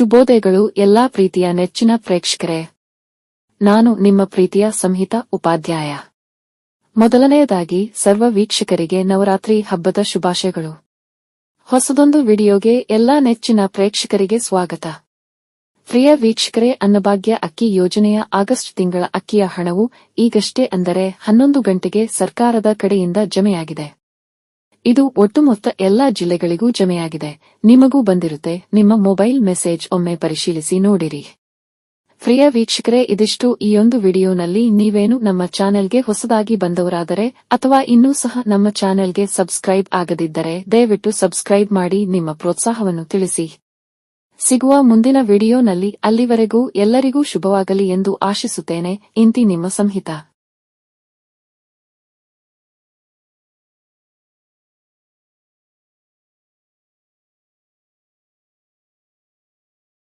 ಶುಭೋದಯಗಳು ಎಲ್ಲಾ ಪ್ರೀತಿಯ ನೆಚ್ಚಿನ ಪ್ರೇಕ್ಷಕರೇ. ನಾನು ನಿಮ್ಮ ಪ್ರೀತಿಯ ಸಂಹಿತ ಉಪಾಧ್ಯಾಯ. ಮೊದಲನೆಯದಾಗಿ ಸರ್ವ ವೀಕ್ಷಕರಿಗೆ ನವರಾತ್ರಿ ಹಬ್ಬದ ಶುಭಾಶಯಗಳು. ಹೊಸದೊಂದು ವಿಡಿಯೋಗೆ ಎಲ್ಲಾ ನೆಚ್ಚಿನ ಪ್ರೇಕ್ಷಕರಿಗೆ ಸ್ವಾಗತ. ಪ್ರಿಯ ವೀಕ್ಷಕರೇ, ಅನ್ನಭಾಗ್ಯ ಅಕ್ಕಿ ಯೋಜನೆಯ ಆಗಸ್ಟ್ ತಿಂಗಳ ಅಕ್ಕಿಯ ಹಣವು ಈಗಷ್ಟೇ ಅಂದರೆ ಹನ್ನೊಂದು ಗಂಟೆಗೆ ಸರ್ಕಾರದ ಕಡೆಯಿಂದ ಜಮೆಯಾಗಿದೆ. ಇದು ಒಟ್ಟು ಮೊತ್ತ ಎಲ್ಲಾ ಜಿಲ್ಲೆಗಳಿಗೂ ಜಮೆಯಾಗಿದೆ. ನಿಮಗೂ ಬಂದಿರುತ್ತೆ. ನಿಮ್ಮ ಮೊಬೈಲ್ ಮೆಸೇಜ್ ಒಮ್ಮೆ ಪರಿಶೀಲಿಸಿ ನೋಡಿರಿ. ಪ್ರಿಯ ವೀಕ್ಷಕರೇ, ಇದಿಷ್ಟು ಈ ಒಂದು ವಿಡಿಯೋನಲ್ಲಿ. ನೀವೇನು ನಮ್ಮ ಚಾನೆಲ್ಗೆ ಹೊಸದಾಗಿ ಬಂದವರಾದರೆ ಅಥವಾ ಇನ್ನೂ ಸಹ ನಮ್ಮ ಚಾನೆಲ್ಗೆ ಸಬ್ಸ್ಕ್ರೈಬ್ ಆಗದಿದ್ದರೆ, ದಯವಿಟ್ಟು ಸಬ್ಸ್ಕ್ರೈಬ್ ಮಾಡಿ ನಿಮ್ಮ ಪ್ರೋತ್ಸಾಹವನ್ನು ತಿಳಿಸಿ. ಸಿಗುವ ಮುಂದಿನ ವಿಡಿಯೋನಲ್ಲಿ ಅಲ್ಲಿವರೆಗೂ ಎಲ್ಲರಿಗೂ ಶುಭವಾಗಲಿ ಎಂದು ಆಶಿಸುತ್ತೇನೆ. ಇಂತಿ ನಿಮ್ಮ ಸಂಹಿತ.